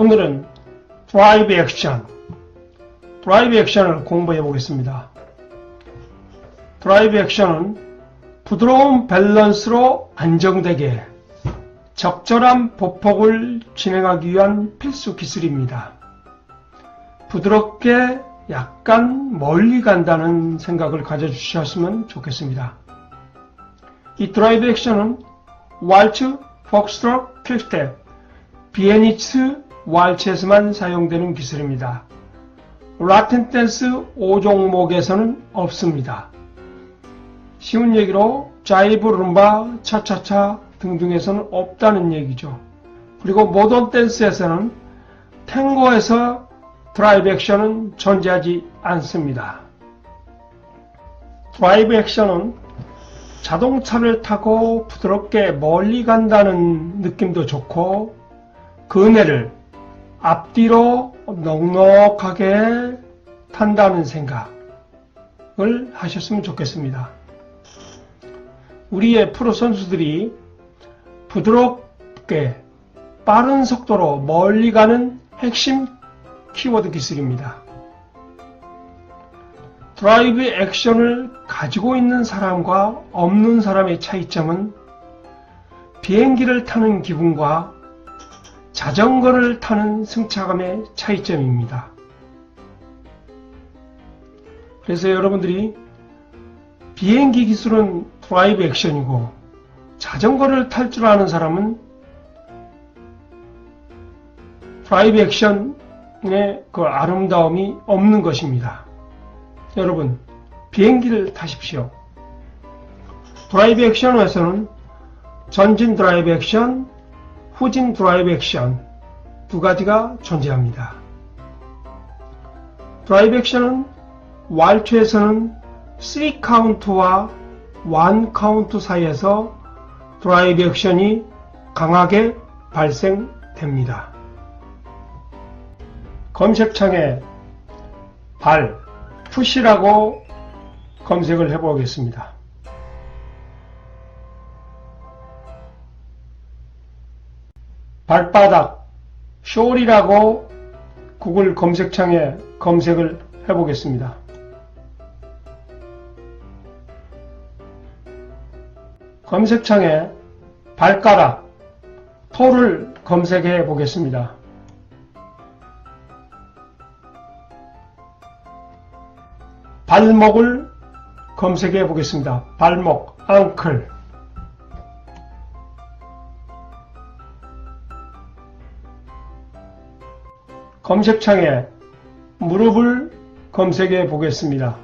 오늘은 드라이브 액션, 드라이브 액션을 공부해 보겠습니다. 드라이브 액션은 부드러운 밸런스로 안정되게 적절한 보폭을 진행하기 위한 필수 기술입니다. 부드럽게 약간 멀리 간다는 생각을 가져주셨으면 좋겠습니다. 이 드라이브 액션은 왈츠, 폭스트럭, 퀵스텝, 비에니츠 왈츠에서만 사용되는 기술입니다. 라틴 댄스 5종목에서는 없습니다. 쉬운 얘기로 자이브, 룸바, 차차차 등등에서는 없다는 얘기죠. 그리고 모던 댄스에서는 탱고에서 드라이브 액션은 존재하지 않습니다. 드라이브 액션은 자동차를 타고 부드럽게 멀리 간다는 느낌도 좋고 그네를 앞뒤로 넉넉하게 탄다는 생각을 하셨으면 좋겠습니다. 우리의 프로 선수들이 부드럽게 빠른 속도로 멀리 가는 핵심 키워드 기술입니다. 드라이브 액션을 가지고 있는 사람과 없는 사람의 차이점은 비행기를 타는 기분과 자전거를 타는 승차감의 차이점입니다. 그래서 여러분들이 비행기 기술은 드라이브 액션이고 자전거를 탈 줄 아는 사람은 드라이브 액션의 그 아름다움이 없는 것입니다. 여러분, 비행기를 타십시오. 드라이브 액션에서는 전진 드라이브 액션, 후진 드라이브 액션 두 가지가 존재합니다. 드라이브 액션은 왈투에서는 3 카운트와 1 카운트 사이에서 드라이브 액션이 강하게 발생됩니다. 검색창에 발, 푸시라고 검색을 해보겠습니다. 발바닥, 숄이라고 구글 검색창에 검색을 해보겠습니다. 검색창에 발가락, 토를 검색해 보겠습니다. 발목을 검색해 보겠습니다. 발목, 앙클. 검색창에 무릎을 검색해 보겠습니다.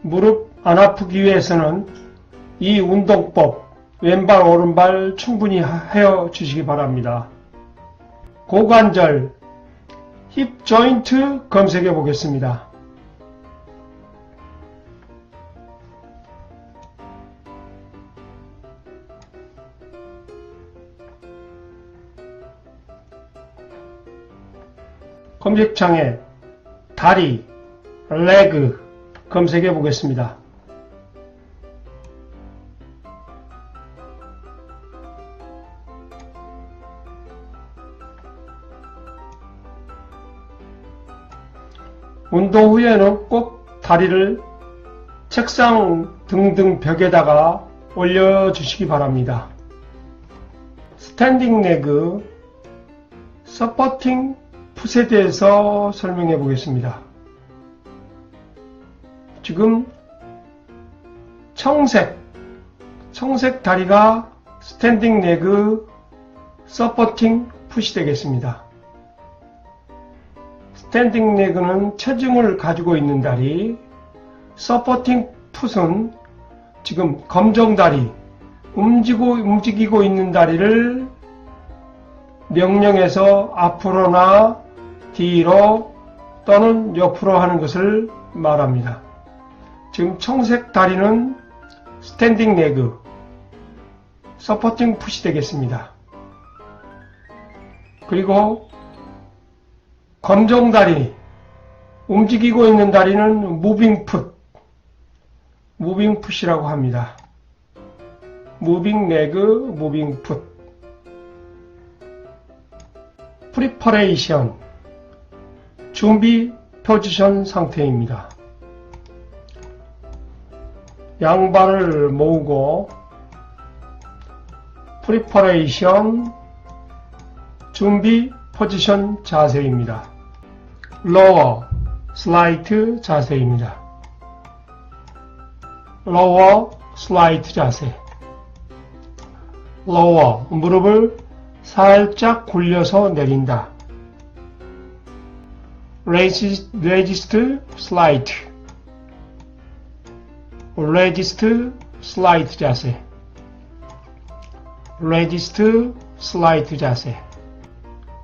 무릎 안 아프기 위해서는 이 운동법 왼발 오른발 충분히 헤어 주시기 바랍니다. 고관절 힙 조인트 검색해 보겠습니다. 검색창에 다리, 레그 검색해 보겠습니다. 운동 후에는 꼭 다리를 책상 등등 벽에다가 올려주시기 바랍니다. 스탠딩 레그, 서퍼팅 풋에 대해서 설명해 보겠습니다. 지금 청색, 청색 다리가 스탠딩 레그 서퍼팅 풋이 되겠습니다. 스탠딩 레그는 체중을 가지고 있는 다리, 서포팅 풋은 지금 검정 다리, 움직이고, 움직이고 있는 다리를 명령해서 앞으로나 뒤로 또는 옆으로 하는 것을 말합니다. 지금 청색 다리는 스탠딩 레그, 서포팅 풋이 되겠습니다. 그리고 검정 다리, 움직이고 있는 다리는 무빙 풋, 무빙 풋이라고 합니다. moving leg, moving foot. preparation 준비 포지션 상태입니다. 양발을 모으고 preparation 준비 포지션 자세입니다. lower 슬라이트 자세입니다. lower 슬라이트 자세 lower 무릎을 살짝 굴려서 내린다. Resist slide resist slide 자세 resist slide 자세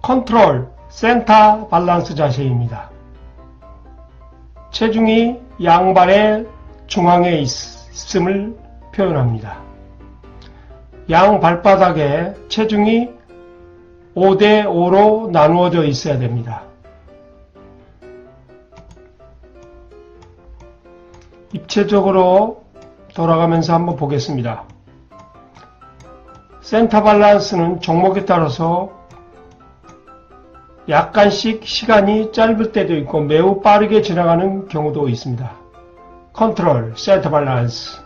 컨트롤 센터 밸런스 자세입니다. 체중이 양발의 중앙에 있음을 표현합니다. 양 발바닥에 체중이 5대5로 나누어져 있어야 됩니다. 입체적으로 돌아가면서 한번 보겠습니다. 센터 밸런스는 종목에 따라서 약간씩 시간이 짧을 때도 있고 매우 빠르게 지나가는 경우도 있습니다. 컨트롤, 센터 밸런스,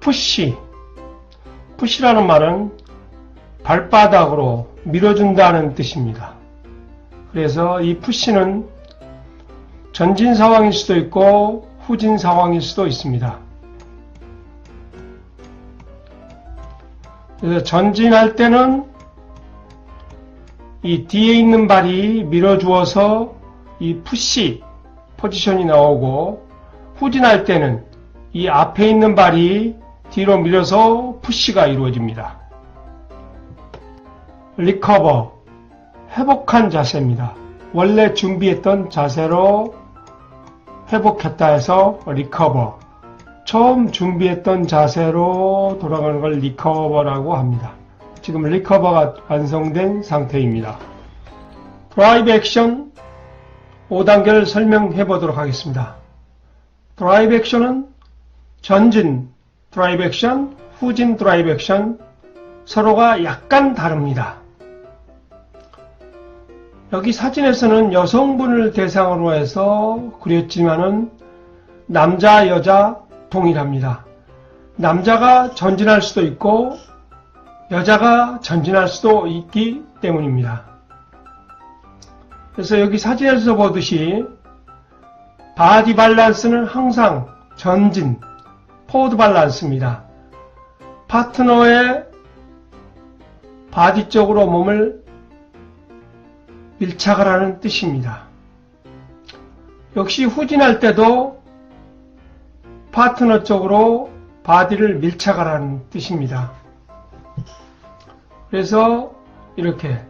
푸시. 푸시라는 말은 발바닥으로 밀어준다는 뜻입니다. 그래서 이 푸시는 전진 상황일 수도 있고 후진 상황일 수도 있습니다. 그래서 전진할 때는 이 뒤에 있는 발이 밀어주어서 이 푸시 포지션이 나오고 후진할 때는 이 앞에 있는 발이 뒤로 밀려서 푸시가 이루어집니다. 리커버 회복한 자세입니다. 원래 준비했던 자세로 회복했다 해서 리커버 처음 준비했던 자세로 돌아가는 걸 리커버라고 합니다. 지금 리커버가 완성된 상태입니다. 드라이브 액션 5단계를 설명해 보도록 하겠습니다. 드라이브 액션은 전진 드라이브 액션, 후진 드라이브 액션 서로가 약간 다릅니다. 여기 사진에서는 여성분을 대상으로 해서 그렸지만은 남자, 여자 동일합니다. 남자가 전진할 수도 있고 여자가 전진할 수도 있기 때문입니다. 그래서 여기 사진에서 보듯이 바디 밸런스는 항상 전진, 포드 밸런스입니다. 파트너의 바디 쪽으로 몸을 밀착을 하는 뜻입니다. 역시 후진할 때도 파트너 쪽으로 바디를 밀착을 하는 뜻입니다. 그래서 이렇게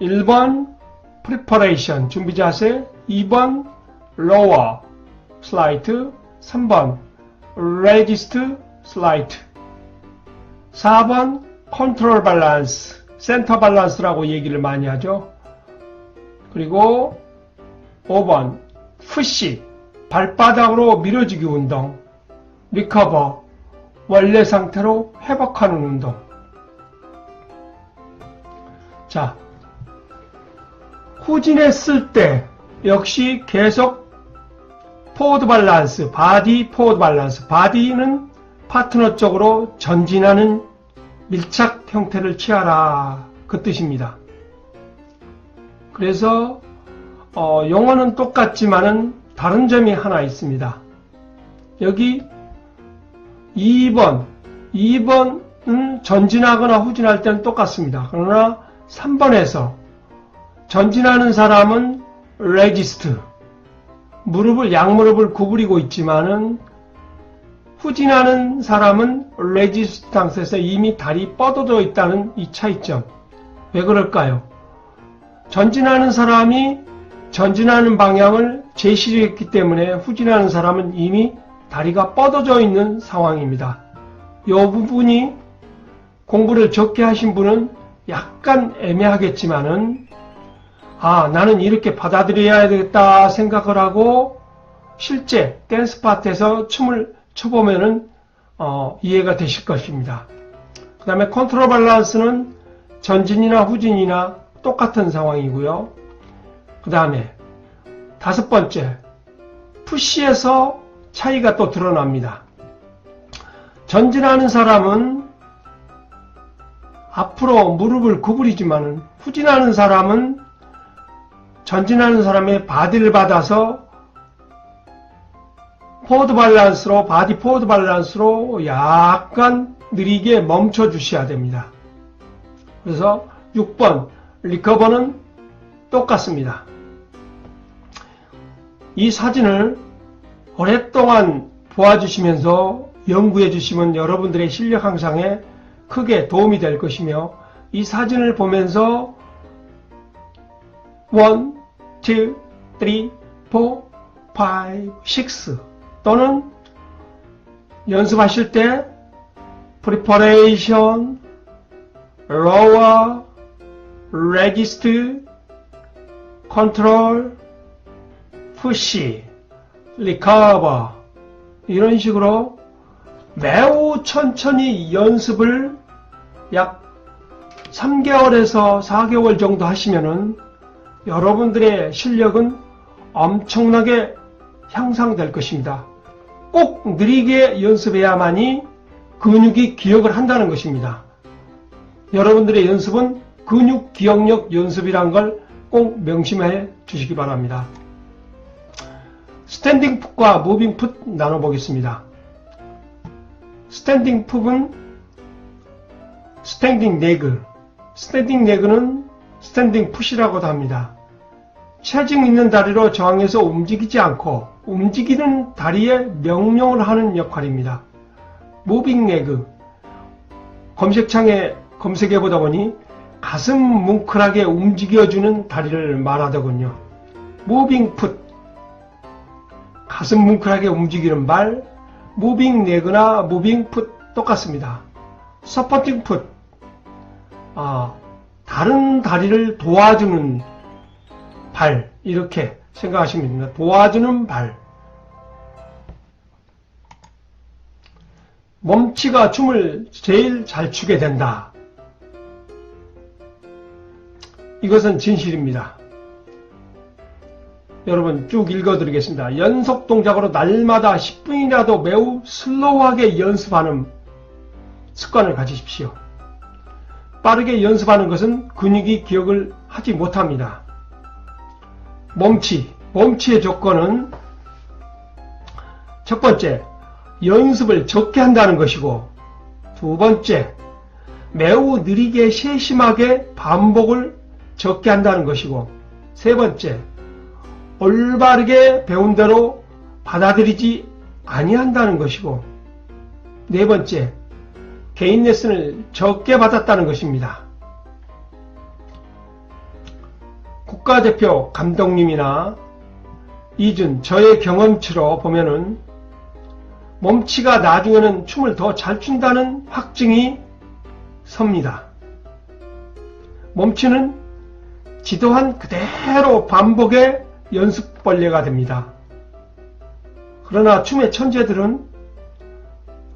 1번 preparation 준비 자세, 2번 lower 슬라이트, 3번 resist 슬라이트, 4번 control balance, 센터 밸런스라고 얘기를 많이 하죠. 그리고 5번 푸시 발바닥으로 밀어주기 운동. 리커버 원래 상태로 회복하는 운동. 자 후진했을 때 역시 계속 포워드 밸런스 바디 포워드 밸런스. 바디는 파트너 쪽으로 전진하는 밀착 형태를 취하라. 그 뜻입니다. 그래서 어, 용어는 똑같지만은 다른 점이 하나 있습니다. 여기 2번, 2번은 전진하거나 후진할 때는 똑같습니다. 그러나 3번에서 전진하는 사람은 레지스트, 무릎을 양무릎을 구부리고 있지만은 후진하는 사람은 레지스탕스에서 이미 다리 뻗어져 있다는 이 차이점. 왜 그럴까요? 전진하는 사람이 전진하는 방향을 제시했기 때문에 후진하는 사람은 이미 다리가 뻗어져 있는 상황입니다. 이 부분이 공부를 적게 하신 분은 약간 애매하겠지만은 아 나는 이렇게 받아들여야 되겠다 생각을 하고 실제 댄스 파트에서 춤을 춰보면은 어, 이해가 되실 것입니다. 그 다음에 컨트롤 밸런스는 전진이나 후진이나 똑같은 상황이고요. 그 다음에 다섯 번째, 푸시에서 차이가 또 드러납니다. 전진하는 사람은 앞으로 무릎을 구부리지만 후진하는 사람은 전진하는 사람의 바디를 받아서 포워드 밸런스로 바디 포워드 밸런스로 약간 느리게 멈춰 주셔야 됩니다. 그래서 6번 리커버는 똑같습니다. 이 사진을 오랫동안 보아주시면서 연구해 주시면 여러분들의 실력 향상에 크게 도움이 될 것이며 이 사진을 보면서 1, 2, 3, 4, 5, 6 또는 연습하실 때 preparation, lower, register, control, push, recover 이런 식으로 매우 천천히 연습을 약 3개월에서 4개월 정도 하시면은 여러분들의 실력은 엄청나게 향상될 것입니다. 꼭 느리게 연습해야만이 근육이 기억을 한다는 것입니다. 여러분들의 연습은 근육 기억력 연습이란 걸 꼭 명심해 주시기 바랍니다. 스탠딩 풋과 무빙 풋 나눠보겠습니다. 스탠딩 풋은 스탠딩 레그, 스탠딩 레그는 스탠딩 풋이라고도 합니다. 체중 있는 다리로 저항해서 움직이지 않고 움직이는 다리에 명령을 하는 역할입니다. 무빙 레그 검색창에 검색해 보다 보니 가슴 뭉클하게 움직여주는 다리를 말하더군요. 무빙 풋 가슴 뭉클하게 움직이는 발 무빙 레그나 무빙 풋 똑같습니다. 서포팅 풋 아, 다른 다리를 도와주는 발 이렇게 생각하시면 됩니다. 도와주는 발 몸치가 춤을 제일 잘 추게 된다. 이것은 진실입니다. 여러분 쭉 읽어드리겠습니다. 연속 동작으로 날마다 10분이라도 매우 슬로우하게 연습하는 습관을 가지십시오. 빠르게 연습하는 것은 근육이 기억을 하지 못합니다. 몸치, 몸치의 조건은 첫 번째, 연습을 적게 한다는 것이고 두 번째, 매우 느리게 세심하게 반복을 적게 한다는 것이고 세 번째, 올바르게 배운 대로 받아들이지 아니한다는 것이고 네 번째, 개인 레슨을 적게 받았다는 것입니다. 국가대표 감독님이나 이준 저의 경험치로 보면은 몸치가 나중에는 춤을 더 잘 춘다는 확증이 섭니다. 몸치는 지도한 그대로 반복의 연습벌레가 됩니다. 그러나 춤의 천재들은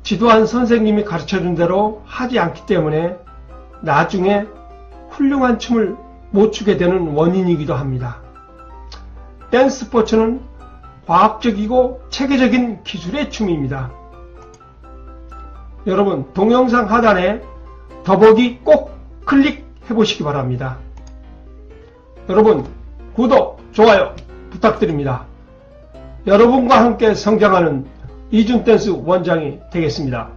지도한 선생님이 가르쳐준 대로 하지 않기 때문에 나중에 훌륭한 춤을 못 추게 되는 원인이기도 합니다. 댄스 스포츠는 과학적이고 체계적인 기술의 춤입니다. 여러분 동영상 하단에 더보기 꼭 클릭해 보시기 바랍니다. 여러분 구독, 좋아요 부탁드립니다. 여러분과 함께 성장하는 이준댄스 원장이 되겠습니다.